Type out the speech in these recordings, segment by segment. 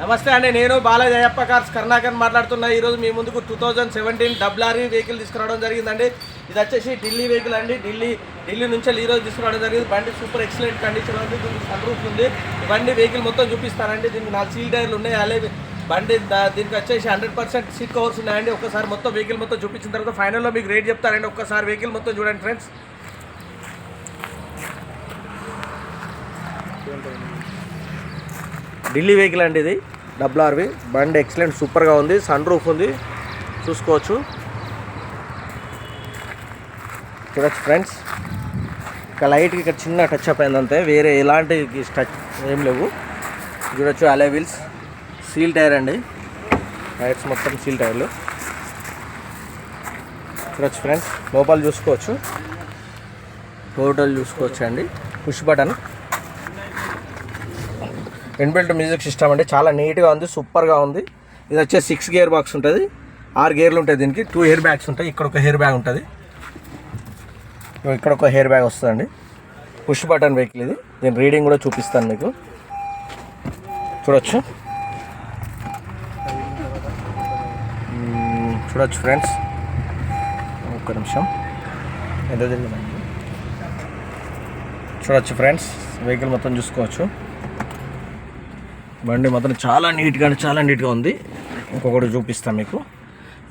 నమస్తే అండి నేను బాలాజీ అయ్యప్ప కార్స్ కర్ణాకర్ మాట్లాడుతున్నా. ఈరోజు మీ ముందుకు టూ థౌజండ్ సెవెంటీన్ డబ్లారీ వెహికల్ తీసుకురావడం జరిగిందండి. ఇది వచ్చేసి ఢిల్లీ వెహికల్ అండి. ఢిల్లీ ఢిల్లీ నుంచి ఈరోజు తీసుకురావడం జరిగింది. బండి సూపర్ ఎక్సలెంట్ కండిషన్ ఉంది దీనికి సన్ రూఫ్ ఉంది. బండి వెహికల్ మొత్తం చూపిస్తానండి. దీనికి నాలుగు సీల్ టైర్లు ఉన్నాయి. అలాగే బండి దీనికి వచ్చేసి హండ్రెడ్ పర్సెంట్ సీట్ కవర్స్ ఉన్నాయండి. ఒకసారి మొత్తం వెహికల్ మొత్తం చూపించిన తర్వాత ఫైనల్లో మీకు రేట్ చెప్తారండి ఒక్కసారి వెహికల్ మొత్తం చూడండి ఫ్రెండ్స్ ఢిల్లీ వెహికల్ అండి ఇది. Double RV. బండి ఎక్సలెంట్ సూపర్గా ఉంది. సన్ రూఫ్ ఉంది. చూసుకోవచ్చు. చూడొచ్చు ఫ్రెండ్స్. ఇక లైట్కి ఇక్కడ చిన్న టచ్ అప్ అయింది అంతే వేరే ఎలాంటి టచ్ ఏం లేవు. చూడొచ్చు అలే వీల్స్. సీల్ టైర్ అండి. టైర్స్ మొత్తం సీల్ టైర్లు. చూడొచ్చు ఫ్రెండ్స్. లోపల చూసుకోవచ్చు. టోటల్ చూసుకోవచ్చు అండి push button. Inbuilt music system అంటే చాలా నీట్గా ఉంది సూపర్గా ఉంది. ఇది వచ్చే సిక్స్ గేర్ బాక్స్ ఉంటుంది. ఆరు గేర్లు ఉంటాయి దీనికి. టూ హెయిర్ బ్యాగ్స్ ఉంటాయి. ఇక్కడ ఒక హెయిర్ బ్యాగ్ ఉంటుంది. ఇక్కడ ఒక హెయిర్ బ్యాగ్ వస్తుందండి. పుష్ బటన్ వెహికల్ ఇది. దీని రీడింగ్ కూడా చూపిస్తాను మీకు. చూడొచ్చు. చూడొచ్చు ఫ్రెండ్స్. ఒక్క నిమిషం. ఎంత చూడొచ్చు ఫ్రెండ్స్. వెహికల్ మొత్తం చూసుకోవచ్చు. బండి మాత్రం చాలా నీట్గా అంటే చాలా నీట్గా ఉంది. ఇంకొకటి చూపిస్తాను మీకు.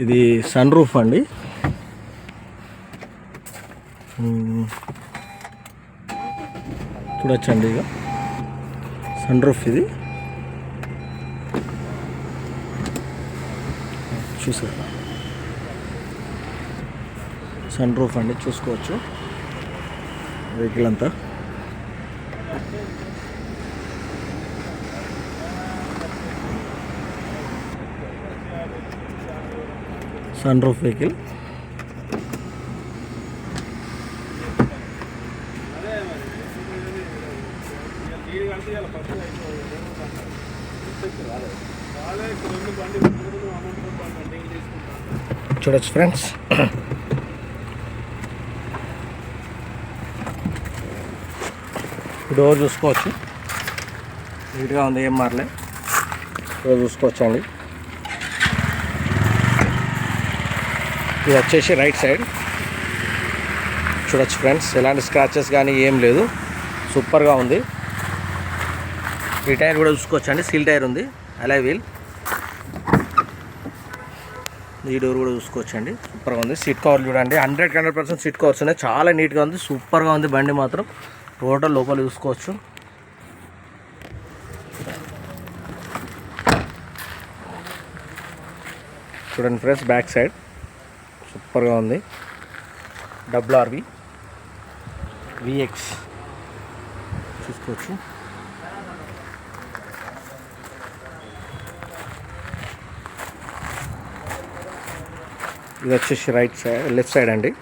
ఇది సన్ రూఫ్ అండి చూడొచ్చండి ఇక. సన్ రూఫ్ ఇది. చూసారా? సన్ రూఫ్ అండి చూసుకోవచ్చు. వెహికల్ అంతా. సన్ రూఫ్ వెహికల్ చూడొచ్చు ఫ్రెండ్స్. డోర్ చూసుకోవచ్చు. నీట్గా ఉంది ఏం మారలే. డోర్ చూసుకోవచ్చండి. ఇది వచ్చేసి రైట్ సైడ్ చూడొచ్చు ఫ్రెండ్స్ ఎలాంటి స్క్రాచెస్ కానీ ఏం లేదు. సూపర్గా ఉంది. ఈ టైర్ కూడా చూసుకోవచ్చు అండి సీల్ టైర్ ఉంది. అలాగే వీల్ ఈ డోర్ కూడా చూసుకోవచ్చు అండి సూపర్గా ఉంది. సీట్ కవర్ చూడండి. Hundred hundred percent seat covers ఉన్నాయి. చాలా నీట్గా ఉంది. సూపర్గా ఉంది బండి మాత్రం. టోటల్ లోపల చూసుకోవచ్చు. చూడండి ఫ్రెండ్స్ బ్యాక్ సైడ్ సూపర్గా ఉంది. Double R V. విఎక్స్. చూసుకోవచ్చు. ఇది వచ్చేసి రైట్ సైడ్ లెఫ్ట్ సైడ్ అండి.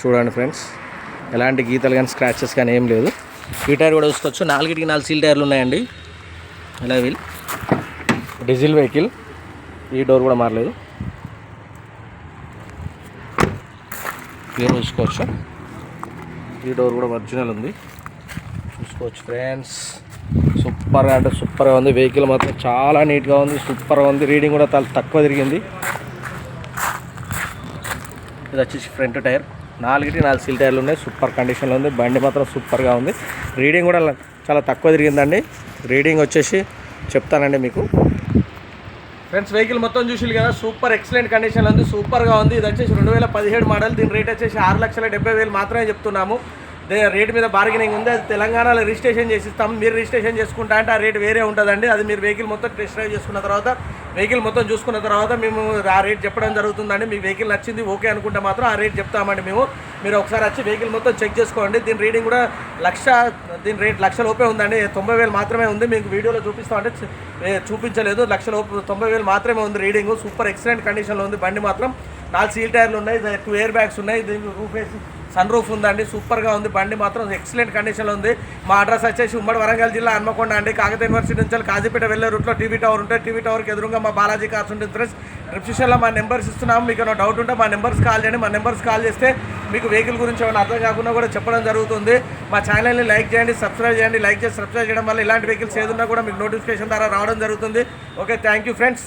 చూడండి ఫ్రెండ్స్. ఎలాంటి గీతలు కానీ స్క్రాచెస్ కానీ ఏం లేదు. ఈ టైర్ కూడా చూసుకోవచ్చు. నాలుగిటికి నాలుగు సీల్ టైర్లు ఉన్నాయండి. ఎలా వీల్? Diesel vehicle. ఈ డోర్ కూడా మారలేదు. క్లియర్ చూసుకోవచ్చు? ఈ డోర్ కూడా ఒరిజినల్ ఉంది. చూసుకోవచ్చు ఫ్రెండ్స్. సూపర్గా అంటే సూపర్గా ఉంది. వెహికల్ మాత్రం చాలా నీట్గా ఉంది. సూపర్గా ఉంది. రీడింగ్ కూడా చాలా తక్కువ తిరిగింది. ఇది వచ్చేసి ఫ్రంట్ టైర్. నాలుగిటి నాలుగు సీల్ టైర్లు ఉన్నాయి. సూపర్ కండిషన్లో ఉంది. బండి మాత్రం సూపర్గా ఉంది. రీడింగ్ కూడా చాలా తక్కువ తిరిగిందండి. రీడింగ్ వచ్చేసి చెప్తానండి మీకు. ఫ్రెండ్స్ వెహికల్ మొత్తం చూసి కదా సూపర్ ఎక్సలెంట్ కండిషన్లో ఉంది సూపర్గా ఉంది. ఇది వచ్చేసి రెండు వేల పదిహేడు మోడల్. దీని రేట్ వచ్చేసి ఆరు లక్షల డెబ్బై వేలు మాత్రమే చెప్తున్నాము. రేట్ మీద బార్గెనింగ్ ఉంది. అది తెలంగాణలో రిజిస్ట్రేషన్ చేసిస్తాం. మీరు రిజిస్ట్రేషన్ చేసుకుంటా అంటే ఆ రేట్ వేరే ఉంటుందండి. అది మీరు వెహికల్ మొత్తం టెస్ట్ డ్రైవ్ చేసుకున్న తర్వాత వెహికల్ మొత్తం చూసుకున్న తర్వాత మేము ఆ రేట్ చెప్పడం జరుగుతుందండి. మీ వెహికల్ నచ్చింది ఓకే అనుకుంటే మాత్రం ఆ రేట్ చెప్తామండి మేము. మీరు ఒకసారి వచ్చి వెహికల్ మొత్తం చెక్ చేసుకోండి. దీని రీడింగ్ కూడా లక్ష దీని రేట్ లక్ష లోపే ఉందండి. తొంభై వేలు మాత్రమే ఉంది. మీకు వీడియోలో చూపిస్తామంటే చూపించలేదు. లక్ష లోపు తొంభై వేలు మాత్రమే ఉంది రీడింగ్. సూపర్ ఎక్సలెంట్ కండిషన్లో ఉంది బండి మాత్రం. నాలుగు సీల్ టైర్లు ఉన్నాయి టూ ఎయిర్ బ్యాగ్స్ ఉన్నాయి దీనికి రూఫ్ వేసి సన్ రూఫ్ ఉందండి సూపర్గా ఉంది బండి మాత్రం ఎక్సలెంట్ కండిషన్లో ఉంది. మా అడ్రస్ వచ్చేసి ఉమ్మడి వరంగల్ జిల్లా హన్మకొండ అండి. కాకత యూనివర్సిటీ నుంచి కాజీపేట వెళ్ళే రూట్లో టీవీ టవర్ ఉంటే టీవీ టవర్కి ఎదురుగా మా బాలాజీ కార్స్ ఉంటుంది ఫ్రెండ్స్ రిప్షన్లో మా నెంబర్స్ ఇస్తున్నాము. మీకు ఏమైనా డౌట్ ఉంటే మా నెంబర్స్ కాల్ చేయండి. మా నెంబర్స్ కాల్ చేస్తే మీకు వెహికల్ గురించి ఏమైనా అర్థం కాకుండా కూడా చెప్పడం జరుగుతుంది. మా ఛానల్ని లైక్ చేయండి సబ్స్క్రైబ్ చేయండి. లైక్ చేసి సబ్స్క్రైబ్ చేయడం వల్ల ఇలాంటి వెహికల్స్ ఏదన్నా కూడా మీకు నోటిఫికేషన్ ద్వారా రావడం జరుగుతుంది. Okay thank you friends